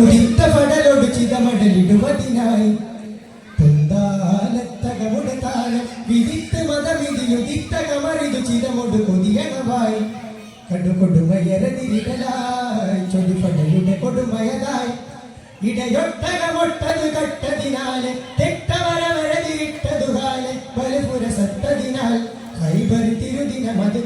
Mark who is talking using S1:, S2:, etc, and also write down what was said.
S1: ഉദിത്ത പടലൊടു ചിതമടലിടുവതിനായി. പൊന്താലത്തകമുടെ താഴെ വിധിത്ത് മതമിതിയുദിത്ത കമറിതു ചിതമൊടു കൊതിയണവായി കടുകൊടുമയരതിരിടലായി ചൊടിപ്പടയുടെ കൊടുമയതായി ഇടയൊട്ടകമൊട്ടത് കട്ടതിനാലെ തെട്ടവരവരതിരിട്ടതുകാലെ ബലപുര സത്തതിനാൽ. കൈപരി തിരുദിനമത് മത്